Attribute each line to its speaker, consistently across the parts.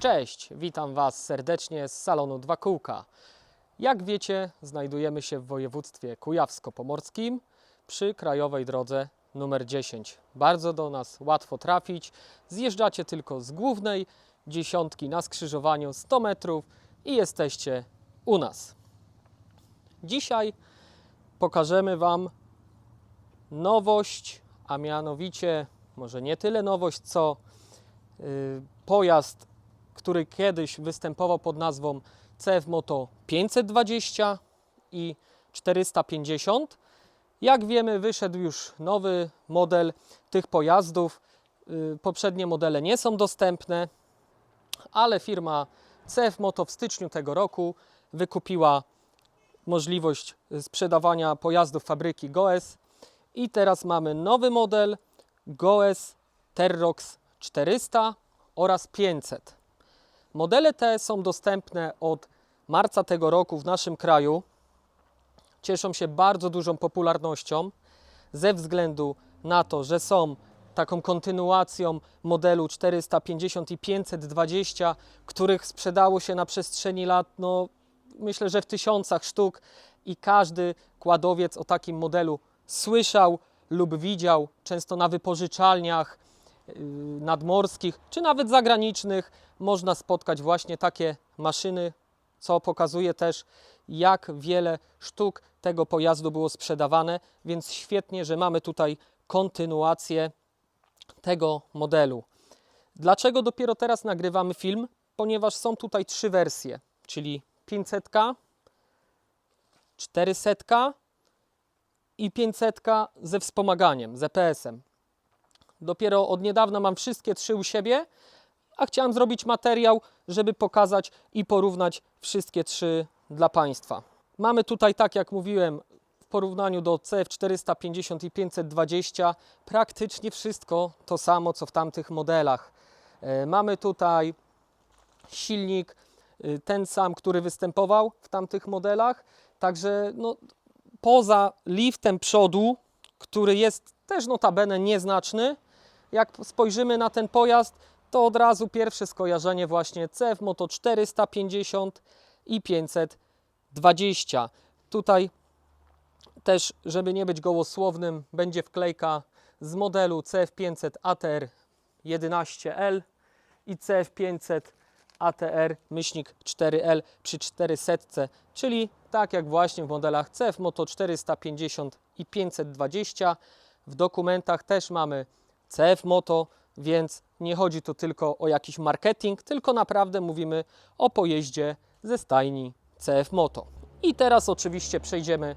Speaker 1: Cześć, witam Was serdecznie z salonu Dwa Kółka. Jak wiecie, znajdujemy się w województwie kujawsko-pomorskim przy krajowej drodze numer 10. Bardzo do nas łatwo trafić. Zjeżdżacie tylko z głównej dziesiątki na skrzyżowaniu 100 metrów i jesteście u nas. Dzisiaj pokażemy Wam nowość, a mianowicie może nie tyle nowość, co y, pojazd, który kiedyś występował pod nazwą CF Moto 520 i 450. Jak wiemy, wyszedł już nowy model tych pojazdów. Y, Poprzednie modele nie są dostępne, ale firma CF Moto w styczniu tego roku wykupiła możliwość sprzedawania pojazdów fabryki Goes i teraz mamy nowy model Goes Terrox 400 oraz 500. Modele te są dostępne od marca tego roku w naszym kraju. Cieszą się bardzo dużą popularnością ze względu na to, że są taką kontynuacją modelu 450 i 520, których sprzedało się na przestrzeni lat, no myślę, że w tysiącach sztuk i każdy kładowiec o takim modelu słyszał lub widział, często na wypożyczalniach nadmorskich czy nawet zagranicznych można spotkać właśnie takie maszyny, co pokazuje też, jak wiele sztuk tego pojazdu było sprzedawane, więc świetnie, że mamy tutaj kontynuację tego modelu. Dlaczego dopiero teraz nagrywamy film? Ponieważ są tutaj trzy wersje, czyli 500, 400 i 500 ze wspomaganiem, z EPS-em. Dopiero od niedawna mam wszystkie trzy u siebie, a chciałem zrobić materiał, żeby pokazać i porównać wszystkie trzy dla Państwa. Mamy tutaj, tak jak mówiłem, w porównaniu do CF 450 i 520 praktycznie wszystko to samo, co w tamtych modelach. E, Mamy tutaj silnik y, ten sam, który występował w tamtych modelach, także no, poza liftem przodu, który jest też notabene nieznaczny, jak spojrzymy na ten pojazd, to od razu pierwsze skojarzenie właśnie CF Moto 450 i 520. Tutaj też, żeby nie być gołosłownym, będzie wklejka z modelu CF500 ATR 11L i CF500 ATR myślnik 4L przy 400, czyli tak jak właśnie w modelach CF Moto 450 i 520. W dokumentach też mamy CF Moto, więc nie chodzi tu tylko o jakiś marketing, tylko naprawdę mówimy o pojeździe ze stajni CF Moto. I teraz oczywiście przejdziemy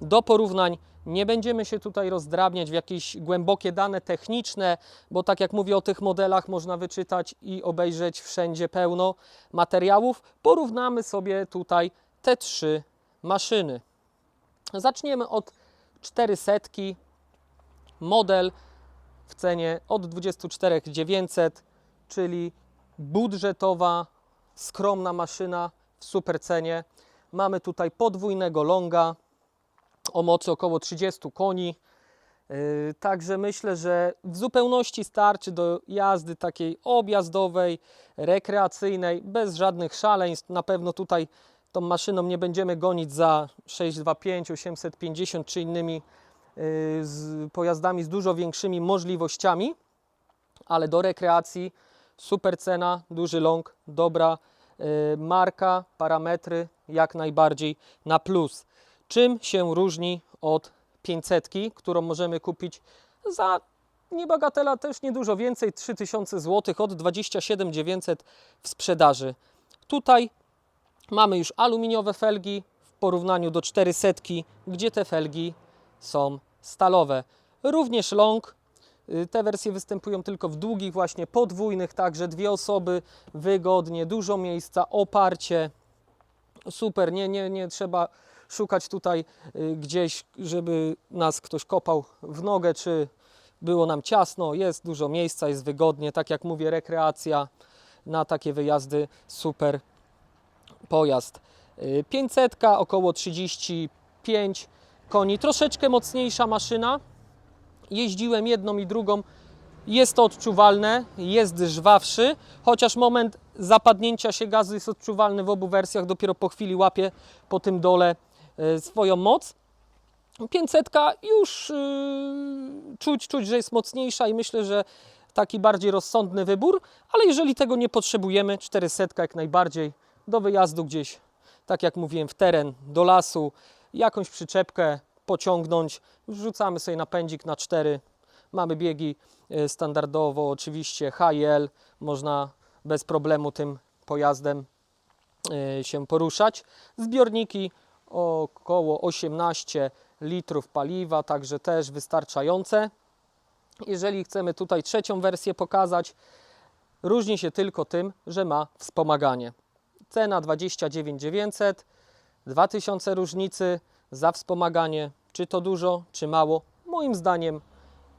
Speaker 1: do porównań. Nie będziemy się tutaj rozdrabniać w jakieś głębokie dane techniczne, bo tak jak mówię o tych modelach, można wyczytać i obejrzeć wszędzie pełno materiałów. Porównamy sobie tutaj te trzy maszyny. Zaczniemy od 400. Model w cenie od 24 900, czyli budżetowa, skromna maszyna w super cenie. Mamy tutaj podwójnego longa o mocy około 30 koni. Yy, Także myślę, że w zupełności starczy do jazdy takiej objazdowej, rekreacyjnej, bez żadnych szaleństw. Na pewno tutaj tą maszyną nie będziemy gonić za 625, 850 czy innymi z pojazdami z dużo większymi możliwościami, ale do rekreacji super cena, duży long, dobra yy, marka, parametry jak najbardziej na plus. Czym się różni od 500, którą możemy kupić za niebagatela też niedużo więcej, 3000 zł od 27 900 w sprzedaży. Tutaj mamy już aluminiowe felgi w porównaniu do 400, gdzie te felgi są stalowe. Również long. Y, Te wersje występują tylko w długich, właśnie podwójnych, także dwie osoby, wygodnie, dużo miejsca, oparcie. Super, nie, nie, nie trzeba szukać tutaj y, gdzieś, żeby nas ktoś kopał w nogę, czy było nam ciasno. Jest dużo miejsca, jest wygodnie. Tak jak mówię, rekreacja na takie wyjazdy super pojazd. Y, 500 około 35 koni, troszeczkę mocniejsza maszyna. Jeździłem jedną i drugą Jest to odczuwalne, jest żwawszy, chociaż moment zapadnięcia się gazu jest odczuwalny w obu wersjach. Dopiero po chwili łapie po tym dole e, swoją moc. 500 już yy, czuć, czuć, że jest mocniejsza i myślę, że taki bardziej rozsądny wybór, ale jeżeli tego nie potrzebujemy, 400 jak najbardziej do wyjazdu gdzieś, tak jak mówiłem, w teren, do lasu, jakąś przyczepkę pociągnąć, wrzucamy sobie napędzik na 4, mamy biegi y, standardowo, oczywiście HL, można bez problemu tym pojazdem y, się poruszać. Zbiorniki około 18 litrów paliwa, także też wystarczające. Jeżeli chcemy tutaj trzecią wersję pokazać, różni się tylko tym, że ma wspomaganie. Cena 29 900, 2000 różnicy za wspomaganie. Czy to dużo, czy mało? Moim zdaniem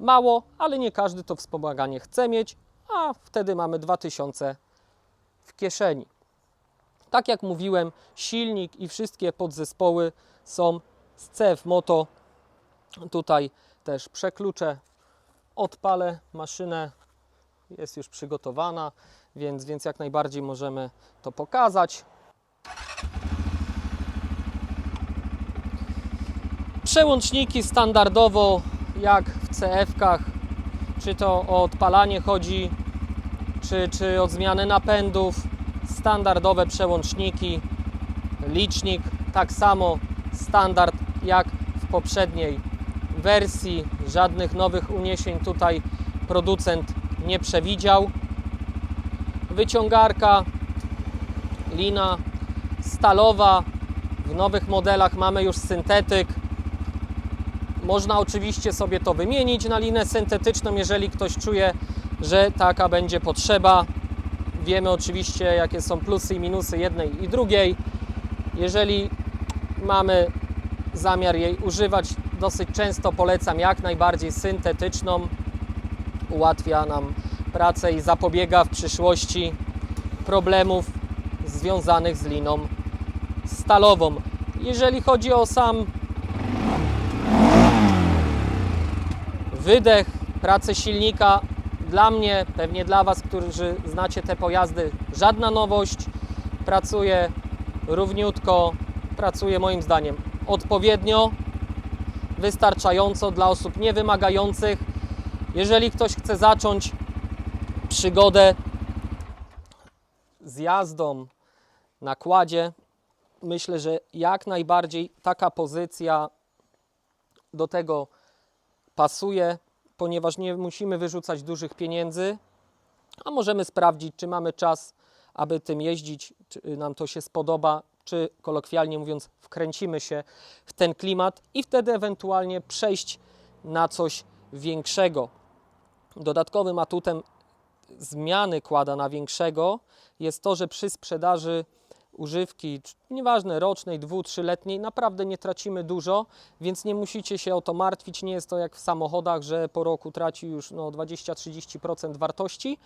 Speaker 1: mało, ale nie każdy to wspomaganie chce mieć, a wtedy mamy 2000 w kieszeni. Tak jak mówiłem, silnik i wszystkie podzespoły są z CF Moto. Tutaj też przekluczę, odpalę maszynę, jest już przygotowana, więc, więc jak najbardziej możemy to pokazać. Przełączniki standardowo jak w CF-kach, czy to o odpalanie chodzi, czy, czy od zmiany napędów, standardowe przełączniki, licznik tak samo standard jak w poprzedniej wersji. Żadnych nowych uniesień tutaj producent nie przewidział. Wyciągarka, lina stalowa. W nowych modelach mamy już syntetyk. Można oczywiście sobie to wymienić na linę syntetyczną, jeżeli ktoś czuje, że taka będzie potrzeba. Wiemy oczywiście, jakie są plusy i minusy jednej i drugiej. Jeżeli mamy zamiar jej używać, dosyć często polecam jak najbardziej syntetyczną. Ułatwia nam pracę i zapobiega w przyszłości problemów związanych z liną stalową. Jeżeli chodzi o sam wydech, pracę silnika, dla mnie, pewnie dla Was, którzy znacie te pojazdy, żadna nowość. Pracuje równiutko, pracuje moim zdaniem odpowiednio, wystarczająco dla osób niewymagających. Jeżeli ktoś chce zacząć przygodę z jazdą na kładzie, myślę, że jak najbardziej taka pozycja do tego pasuje, ponieważ nie musimy wyrzucać dużych pieniędzy, a możemy sprawdzić, czy mamy czas, aby tym jeździć, czy nam to się spodoba, czy kolokwialnie mówiąc, wkręcimy się w ten klimat i wtedy ewentualnie przejść na coś większego. Dodatkowym atutem zmiany kłada na większego jest to, że przy sprzedaży używki, nieważne rocznej, dwu, trzyletniej, naprawdę nie tracimy dużo, więc nie musicie się o to martwić. Nie jest to jak w samochodach, że po roku traci już no, 20-30% wartości.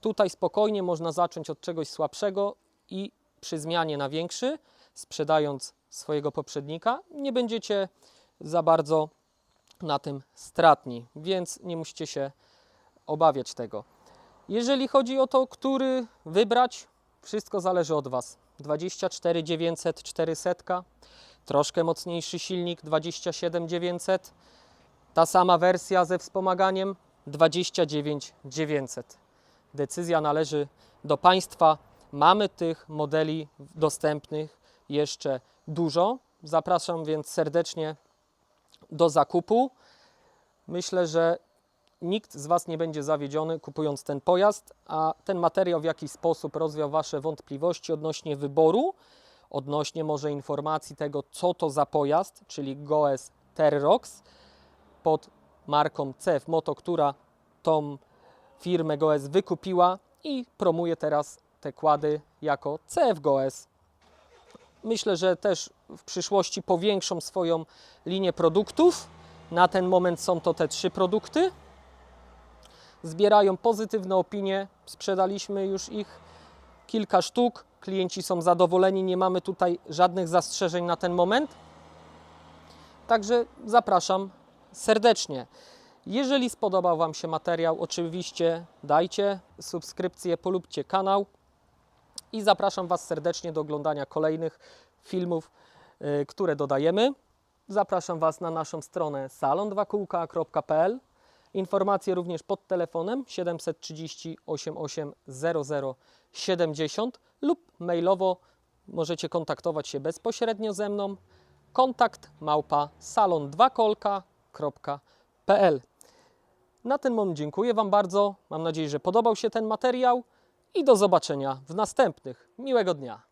Speaker 1: Tutaj spokojnie można zacząć od czegoś słabszego i przy zmianie na większy, sprzedając swojego poprzednika, nie będziecie za bardzo na tym stratni, więc nie musicie się obawiać tego. Jeżeli chodzi o to, który wybrać, wszystko zależy od Was. 24 900 400, troszkę mocniejszy silnik 27 900, ta sama wersja ze wspomaganiem 29 900. Decyzja należy do Państwa. Mamy tych modeli dostępnych jeszcze dużo. Zapraszam więc serdecznie do zakupu. Myślę, że nikt z Was nie będzie zawiedziony kupując ten pojazd, a ten materiał w jakiś sposób rozwiał Wasze wątpliwości odnośnie wyboru, odnośnie może informacji tego, co to za pojazd, czyli Goes Terrox pod marką CF Moto, która tą firmę Goes wykupiła i promuje teraz te kłady jako CF Goes. Myślę, że też w przyszłości powiększą swoją linię produktów. Na ten moment są to te trzy produkty zbierają pozytywne opinie. Sprzedaliśmy już ich kilka sztuk. Klienci są zadowoleni, nie mamy tutaj żadnych zastrzeżeń na ten moment. Także zapraszam serdecznie. Jeżeli spodobał Wam się materiał, oczywiście dajcie subskrypcję, polubcie kanał i zapraszam Was serdecznie do oglądania kolejnych filmów, y, które dodajemy. Zapraszam Was na naszą stronę salon2kółka.pl. Informacje również pod telefonem 730 88 00 70 lub mailowo możecie kontaktować się bezpośrednio ze mną. Kontakt małpa salon2kolka.pl. Na ten moment dziękuję Wam bardzo. Mam nadzieję, że podobał się ten materiał i do zobaczenia w następnych. Miłego dnia.